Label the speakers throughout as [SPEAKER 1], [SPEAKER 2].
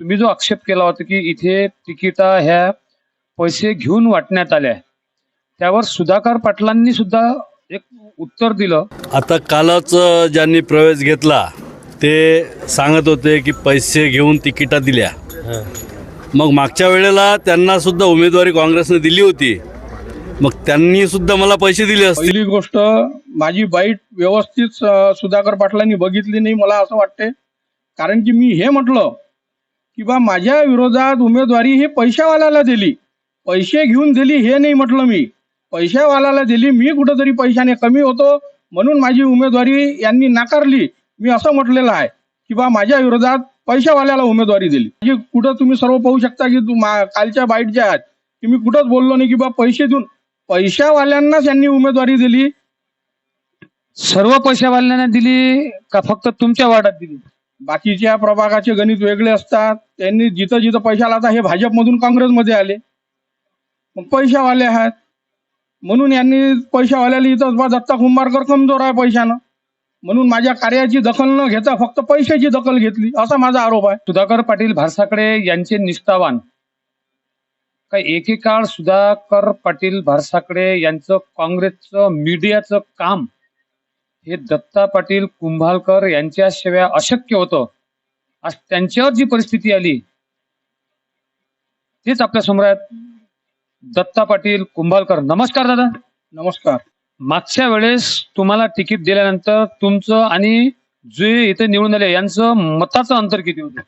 [SPEAKER 1] तुम्ही जो आक्षेप केला होता की इथे तिकिटा ह्या पैसे घेऊन वाटण्यात आल्या त्यावर सुधाकर पाटलांनी सुद्धा एक उत्तर दिलं.
[SPEAKER 2] आता कालच ज्यांनी प्रवेश घेतला ते सांगत होते की पैसे घेऊन तिकिटा दिल्या. मग मागच्या वेळेला त्यांना सुद्धा उमेदवारी काँग्रेसने दिली होती. मग त्यांनी सुद्धा मला पैसे दिले असतील.
[SPEAKER 3] पहिली गोष्ट माझी बाईट व्यवस्थित सुधाकर पाटलांनी बघितली नाही मला असं वाटते कारण की मी हे म्हटलं की बा माझ्या विरोधात उमेदवारी हे पैशावाल्याला दिली. पैसे घेऊन दिली हे नाही म्हटलं मी. पैशावाल्याला दिली मी कुठंतरी पैशाने कमी होतो. म्हणून माझी उमेदवारी यांनी नाकारली. मी असं म्हटलेलं आहे. की बा माझ्या विरोधात पैशावाल्याला उमेदवारी दिली. म्हणजे कुठं तुम्ही सर्व पाहू शकता की कालच्या बाईट ज्या आहेत की मी कुठंच बोललो नाही की बा पैसे देऊन. पैशावाल्यांनाच यांनी उमेदवारी दिली.
[SPEAKER 1] सर्व पैशावाल्यांना दिली का फक्त तुमच्या वार्डात दिली?
[SPEAKER 3] बाकीच्या प्रभागाचे गणित वेगळे असतात त्यांनी जिथं जिथं पैशाला आता हे भाजपमधून काँग्रेसमध्ये आले. मग पैशावाले आहेत. म्हणून यांनी पैशावाल्याला इथं बा दत्ता कुंभारकर कमजोर आहे पैशानं. म्हणून माझ्या कार्याची दखल न घेता फक्त पैशाची दखल घेतली. असा माझा आरोप आहे.
[SPEAKER 1] सुधाकर पाटील भारसाकडे यांचे निष्ठावान. का एकेकाळ सुधाकर पाटील भारसाकडे यांचं काँग्रेसचं मीडियाचं काम हे दत्ता पाटील कुंभालकर यांच्याशिवाय अशक्य होतं. आज त्यांच्यावर जी परिस्थिती आली तेच आपल्यासमोर आहेत. दत्ता पाटील कुंभालकर नमस्कार दादा.
[SPEAKER 3] नमस्कार.
[SPEAKER 1] मागच्या वेळेस तुम्हाला तिकीट दिल्यानंतर तुमचं आणि जे इथे निवडून आले यांचं मताचं अंतर किती होतं?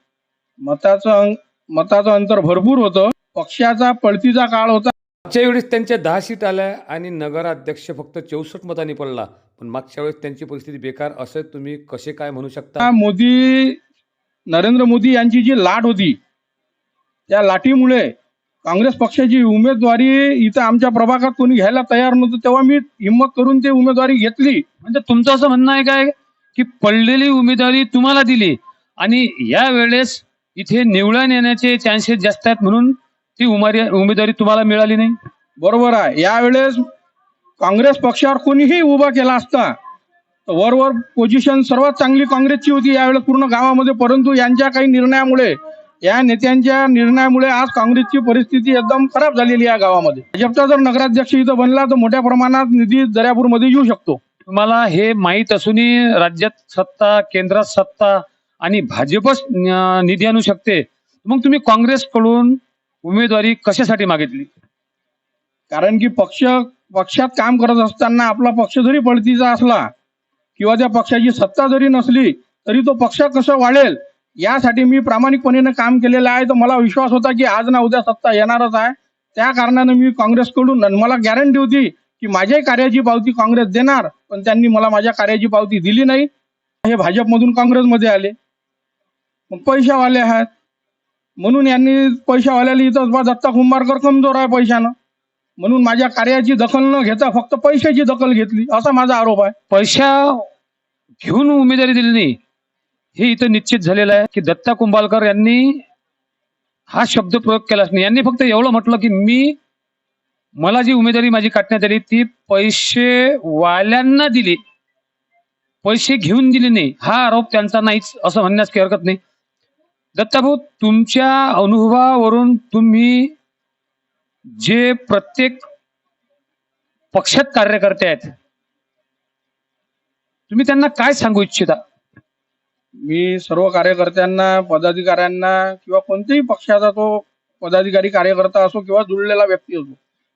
[SPEAKER 3] मताचं अंग- मताचं अंतर भरपूर होतं. पक्षाचा पळतीचा काळ होता.
[SPEAKER 4] मागच्या वेळेस त्यांच्या दहा सीट आल्या आणि नगराध्यक्ष फक्त चौसष्ट मतांनी पडला. पण मागच्या वेळेस त्यांची परिस्थिती बेकार असं तुम्ही कसे काय म्हणू शकता?
[SPEAKER 3] मोदी नरेंद्र मोदी यांची जी लाट होती त्या लाटीमुळे काँग्रेस पक्षाची उमेदवारी इथं आमच्या प्रभागात कोणी घ्यायला तयार नव्हतं तेव्हा मी हिंमत करून ते उमेदवारी घेतली.
[SPEAKER 1] म्हणजे तुमचं असं म्हणणं आहे काय? की पडलेली उमेदवारी तुम्हाला दिली आणि या वेळेस इथे निवडून येण्याचे चान्सेस जास्त आहेत म्हणून ती उमारी उमेदवारी तुम्हाला मिळाली नाही?
[SPEAKER 3] बरोबर आहे. यावेळेस काँग्रेस पक्षावर कोणीही उभा केला असता वरवर पोझिशन सर्वात चांगली काँग्रेसची होती यावेळेस पूर्ण गावामध्ये. परंतु यांच्या काही निर्णयामुळे या नेत्यांच्या निर्णयामुळे आज काँग्रेसची परिस्थिती एकदम खराब झालेली आहे गावामध्ये. भाजपचा जर नगराध्यक्ष इथं बनला तर मोठ्या प्रमाणात निधी दर्यापूरमध्ये येऊ शकतो.
[SPEAKER 1] तुम्हाला हे माहीत असूनही राज्यात सत्ता केंद्रात सत्ता आणि भाजपच निधी आणू शकते. मग तुम्ही काँग्रेसकडून उमेदवारी कशासाठी मागितली?
[SPEAKER 3] कारण की पक्ष पक्षात काम करत असताना आपला पक्ष जरी पळतीचा असला किंवा त्या पक्षाची सत्ता जरी नसली तरी तो पक्ष कसं वाढेल यासाठी मी प्रामाणिकपणे काम केलेलं आहे. तर मला विश्वास होता की आज ना उद्या सत्ता येणारच आहे. त्या कारणानं मी काँग्रेसकडून आणि मला गॅरंटी होती की माझ्याही कार्याची पावती काँग्रेस देणार पण त्यांनी मला माझ्या कार्याची पावती दिली नाही. हे भाजपमधून काँग्रेसमध्ये आले. मग पैशावाले आहेत. म्हणून यांनी पैशावाल्याला इथं बा दत्ता कुंभारकर कमजोर आहे पैशानं. म्हणून माझ्या कार्याची दखल न घेता फक्त पैशाची दखल घेतली. असा माझा आरोप आहे.
[SPEAKER 1] पैशा घेऊन उमेदवारी दिली नाही. हे इथं निश्चित झालेलं आहे की दत्ता कुंभालकर यांनी हा शब्द प्रयोग केलाच नाही. यांनी फक्त एवढं म्हटलं की मी मला जी उमेदवारी माझी काढण्यात आली ती पैसे वाल्यांना दिली. पैसे घेऊन दिले नाही. हा आरोप त्यांचा नाहीच असं म्हणण्यास काही हरकत नाही. दत्ताभाऊ तुमच्या अनुभवावरून तुम्ही जे प्रत्येक पक्षात कार्यकर्ते आहेत तुम्ही त्यांना काय सांगू इच्छिता?
[SPEAKER 3] मी सर्व कार्यकर्त्यांना पदाधिकाऱ्यांना किंवा कोणत्याही पक्षाचा तो पदाधिकारी कार्यकर्ता असो किंवा जुळलेला व्यक्ती असो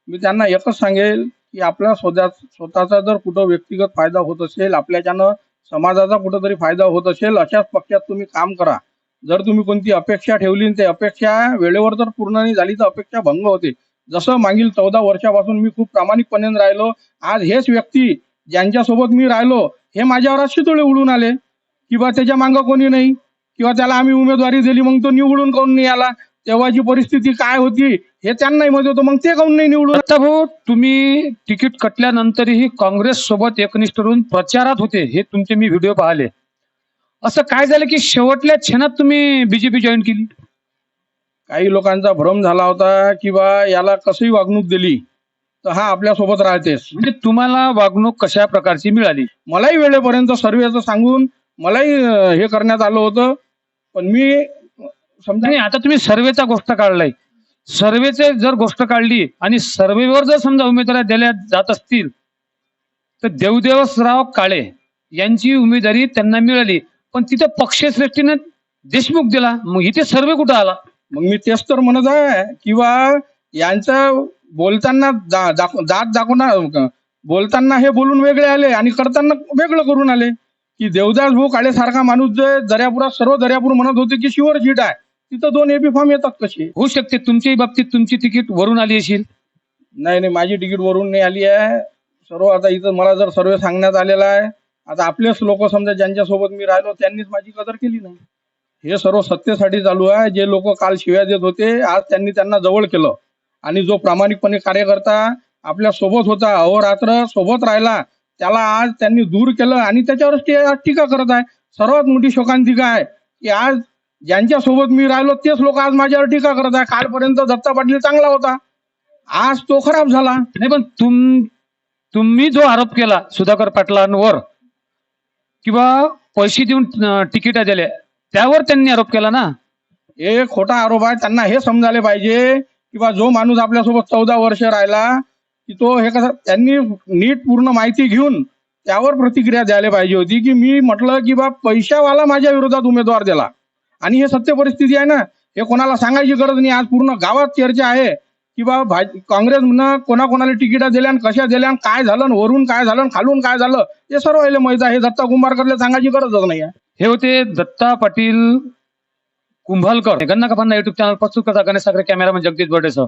[SPEAKER 3] मी त्यांना एकच सांगेल की आपल्या स्वतः स्वतःचा जर कुठं व्यक्तिगत फायदा होत असेल आपल्याच्यानं समाजाचा कुठंतरी फायदा होत असेल अशाच पक्षात तुम्ही काम करा. जर तुम्ही कोणती अपेक्षा ठेवली ते अपेक्षा वेळेवर जर पूर्ण नाही झाली तर अपेक्षा भंग होते. जसं मागील चौदा वर्षापासून मी खूप प्रामाणिकपणे राहिलो आज हेच व्यक्ती ज्यांच्यासोबत मी राहिलो हे माझ्यावर आज शितोळे उडून आले. किंवा त्याच्या मागं कोणी नाही किंवा त्याला आम्ही उमेदवारी दिली मग तो निवडून काऊन नाही आला? तेव्हाची परिस्थिती काय होती? हे त्यांनाही माहिती होतं मग ते काऊन नाही निवडून?
[SPEAKER 1] दत्ताभाऊ तुम्ही तिकीट कटल्यानंतरही काँग्रेस सोबत एकनिष्ठ राहून प्रचारात होते हे तुमचे मी व्हिडिओ पाहिले. असं काय झालं की शेवटल्या क्षणात तुम्ही बीजेपी जॉईन केली?
[SPEAKER 3] काही लोकांचा भ्रम झाला होता की बा याला कसंही वागणूक दिली? तर हा आपल्यासोबत राहतेस
[SPEAKER 1] म्हणजे तुम्हाला वागणूक कशा प्रकारची मिळाली?
[SPEAKER 3] मलाही वेळेपर्यंत सर्वेचं सांगून मलाही अं, हे करण्यात आलं होतं. पण मी समजा
[SPEAKER 1] नाही आता तुम्ही सर्वेचा गोष्ट काढलाय. सर्वेचे जर गोष्ट काढली आणि सर्वेवर जर समजा उमेदवारी दिल्या जात असतील तर देवदेवसराव काळे यांची उमेदवारी त्यांना मिळाली. पण तिथे पक्षश्रेष्ठीने देशमुख दिला. मग इथे सर्वे कुठं आला?
[SPEAKER 3] मग मी तेच तर म्हणत आहे किंवा यांचं बोलताना दात दाखवणार बोलताना हे बोलून वेगळे आले आणि करताना वेगळं करून आले. की देवदास भाऊ काळे सारखा माणूस जे दर्यापुरात सर्व दर्यापूर म्हणत होते की शिवर सीट आहे तिथं दोन एबी फॉर्म येतात कसे?
[SPEAKER 1] होऊ शकते तुमच्याही बाबतीत तुमची तिकीट वरून आली असेल.
[SPEAKER 3] नाही नाही माझी तिकीट वरून नाही आली आहे. सर्व आता इथं मला जर सर्व सांगण्यात आलेला आहे आता आपलेच लोक समजा ज्यांच्यासोबत मी राहिलो त्यांनीच माझी कदर केली नाही. हे सर्व सत्तेसाठी चालू आहे. जे लोक काल शिव्या देत होते आज त्यांनी त्यांना जवळ केलं. आणि जो प्रामाणिकपणे कार्यकर्ता आपल्यासोबत होता अहोरात्र सोबत राहिला त्याला आज त्यांनी दूर केलं आणि त्याच्यावरच ते आज टीका करत आहे. सर्वात मोठी शोकांतिका आहे की आज ज्यांच्या सोबत मी राहिलो तेच लोक आज माझ्यावर टीका करत आहे. कालपर्यंत दत्ता पाटील चांगला होता. आज तो खराब झाला.
[SPEAKER 1] नाही पण तुम तुम्ही जो आरोप केला सुधाकर पाटलांवर किंवा पैसे देऊन अं, तिकिटा दिल्या त्यावर त्यांनी आरोप केला ना.
[SPEAKER 3] हे खोटा आरोप आहे. त्यांना हे समजायला पाहिजे किंवा जो माणूस आपल्यासोबत चौदा वर्ष राहिला की तो हे कसं त्यांनी नीट पूर्ण माहिती घेऊन त्यावर प्रतिक्रिया द्यायला पाहिजे होती की मी म्हटलं की बा पैशावाला माझ्या विरोधात उमेदवार दिला. आणि हे सत्य परिस्थिती आहे ना हे कोणाला सांगायची गरज नाही. आज पूर्ण गावात चर्चा आहे की बा भाज काँग्रेसनं कोणाकोणाला तिकीट दिल्या आणि कशा दिल्या काय झालं वरून काय झालं खालून काय झालं हे सर्व याला माहीत आहे. हे दत्ता कुंभारकरला सांगायची गरजच नाही आहे.
[SPEAKER 1] हे होते दत्ता पाटील कुंभलकर. गन्ना कफांना युट्यूब चॅनल प्रस्तुत करता गणेश साखरे कॅमेरामन जगदीश बर्डेसह